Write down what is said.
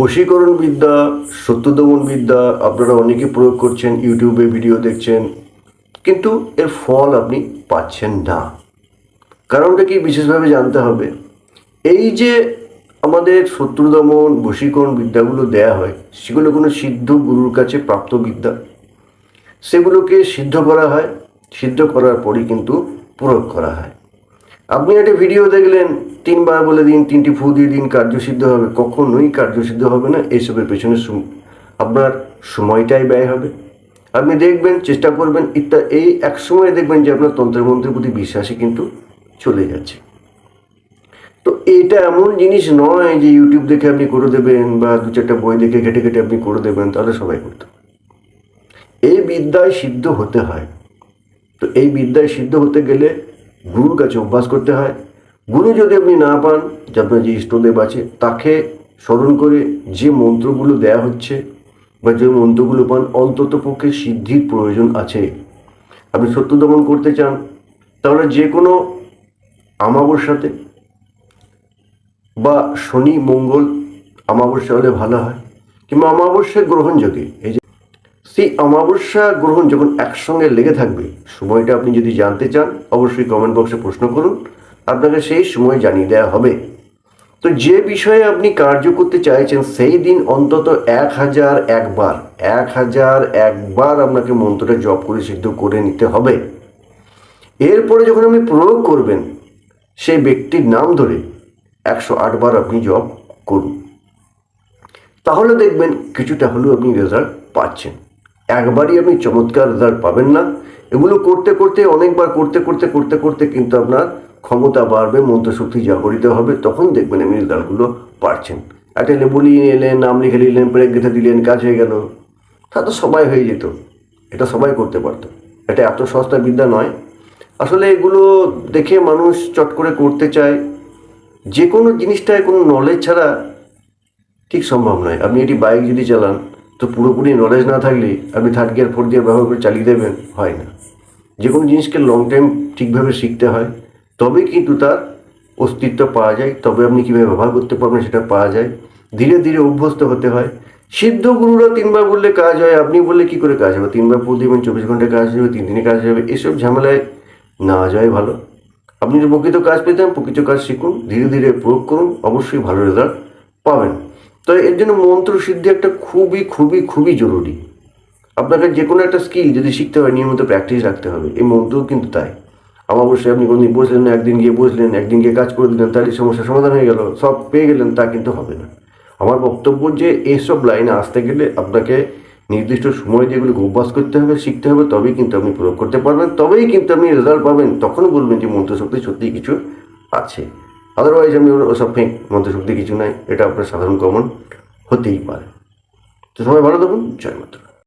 বশীকরণ বিদ্যা সত্যদমন বিদ্যা আপনারা অনেকে প্রয়োগ করছেন ইউটিউবে ভিডিও দেখছেন, কিন্তু এর ফল আপনি পাচ্ছেন না। কারণটা কি বিশেষভাবে জানতে হবে? এই যে আমাদের শত্রুদমন বশীকরণ বিদ্যাগুলো দেয়া হয়, সেগুলো কোনো সিদ্ধ গুরুর কাছে প্রাপ্ত বিদ্যা। সেগুলোকে সিদ্ধ করা হয়, সিদ্ধ করার পরই কিন্তু প্রয়োগ করা হয়। আপনি একটা ভিডিও দেখলেন, তিনবার বলে দিন, তিনটি ফু দিয়ে দিন কার্যসিদ্ধ হবে। কখনোই কার্যসিদ্ধ হবে না এইসবের পেছনে আপনার সময়টাই ব্যয় হবে। আপনি দেখবেন, চেষ্টা করবেন ইত্যা এই এক সময় দেখবেন যে আপনার তন্ত্রমন্ত্রের প্রতি বিশ্বাসই কিন্তু চলে যাচ্ছে। তো এটা এমন জিনিস নয় যে ইউটিউব দেখে আপনি করে দেবেন বা দু চারটা বই দেখে ঘেটে ঘেটে আপনি করে দেবেন, তাহলে সবাই করতো। এই বিদ্যায় সিদ্ধ হতে হয়। তো এই বিদ্যায় সিদ্ধ হতে গেলে গুরুর কাছে অভ্যাস করতে হয়। গুরু যদি আপনি না পান, যে আপনার যে ইষ্টদেব আছে, তাকে স্মরণ করে যে মন্ত্রগুলো দেয়া হচ্ছে বা যে মন্ত্রগুলো পান, অন্তত পক্ষে সিদ্ধির প্রয়োজন আছে। আপনি সত্য দমন করতে চান, তাহলে যে কোনো আমাবস্যাতে বা শনি, মঙ্গল অমাবস্যা হলে ভালো হয়। কিংবা অমাবস্যা গ্রহণযোগে এই যে সেই অমাবস্যা গ্রহণ যখন একসঙ্গে লেগে থাকবে, সময়টা আপনি যদি জানতে চান, অবশ্যই কমেন্ট বক্সে প্রশ্ন করুন। আপনাকে সেই সময় জানিয়ে দেওয়া হবে। তো যে বিষয়ে আপনি কার্য করতে চাইছেন, সেই দিন অন্তত এক হাজার একবার, এক হাজার একবার আপনাকে মন্ত্রটা জপ করে সিদ্ধ করে নিতে হবে। এরপরে যখন আপনি প্রয়োগ করবেন, সেই ব্যক্তির নাম ধরে একশো আটবার আপনি জপ করুন। তাহলে দেখবেন কিছুটা হলেও আপনি রেজাল্ট পাচ্ছেন। একবারই আপনি চমৎকার রেজাল্ট পাবেন না। এগুলো করতে করতে, অনেকবার করতে করতে করতে করতে কিন্তু আপনার ক্ষমতা বাড়বে মন্ত্রশক্তি জাগরিত হবে, তখন দেখবেন আপনি রেজাল্টগুলো পারছেন। একটা লেবু নিয়ে এলেন, নাম লিখে নিলেন ব্রেক গেঁথে দিলেন, কাজ হয়ে গেল। তা তো সবাই হয়ে যেত, এটা সবাই করতে পারতো। এটা এত সস্তা বিদ্যা নয়। আসলে এগুলো দেখে মানুষ চট করে করতে চায়। যে কোনো জিনিসটায় কোনো নলেজ ছাড়া ঠিক সম্ভব নয়। আপনি এটি বাইক যদি চালান তো পুরোপুরি নলেজ না থাকলে আপনি থার্ড গিয়ার ফোর্থ গিয়ার ব্যবহার করে চালিয়ে দেবেন, হয় না। যে কোনো জিনিসকে লং টাইম ঠিকভাবে শিখতে হয় তবে কিন্তু তার অস্তিত্ব পাওয়া যায়, তবে আপনি কীভাবে ব্যবহার করতে পারবেন সেটা পাওয়া যায়। ধীরে ধীরে অভ্যস্ত হতে হয়। সিদ্ধ গুরুরা তিনবার বললে কাজ হয়, আপনি বললে কি করে কাজ হবে? তিনবার পর দিবেন চব্বিশ ঘন্টায় কাজ হবে, তিন দিনে কাজ হবে, এসব ঝামেলায় না যাওয়াই ভালো। আপনি যদি প্রকৃত কাজ পেতেন প্রকৃত কাজ শিখুন, ধীরে ধীরে প্রয়োগ করুন, অবশ্যই ভালো রেজাল্ট পাবেন। তো এর জন্য মন্ত্র সিদ্ধি একটা খুবই খুবই খুবই জরুরি। আপনাকে যে কোনো একটা স্কিল যদি শিখতে হয়, নিয়মিত প্র্যাকটিস রাখতে হবে। এই মন্ত্রও কিন্তু তাই। আমার অবশ্যই আপনি কোনদিন বসলেন না, একদিন গিয়ে বসলেন, একদিন গিয়ে কাজ করে দিলেন, তাহলে সমস্যার সমাধান হয়ে গেল। সব পেয়ে গেলেন, তা কিন্তু হবে না। আমার বক্তব্য যে এইসব লাইনে আসতে গেলে আপনাকে নির্দিষ্ট সময় দিয়ে এগুলো অভ্যাস করতে হবে, শিখতে হবে, তবেই কিন্তু আপনি প্রয়োগ করতে পারবেন, তবেই কিন্তু আপনি রেজাল্ট পাবেন। তখন বলবেন যে মন্ত্রশক্তি সত্যিই কিছু আছে। আদারওয়াইজ আমি ওসব ফেঁক মন্ত্রশক্তি কিছু নাই। এটা আপনার সাধারণ কমন হতেই পারে। তো সবাই ভালো থাকুন। জয় মাতা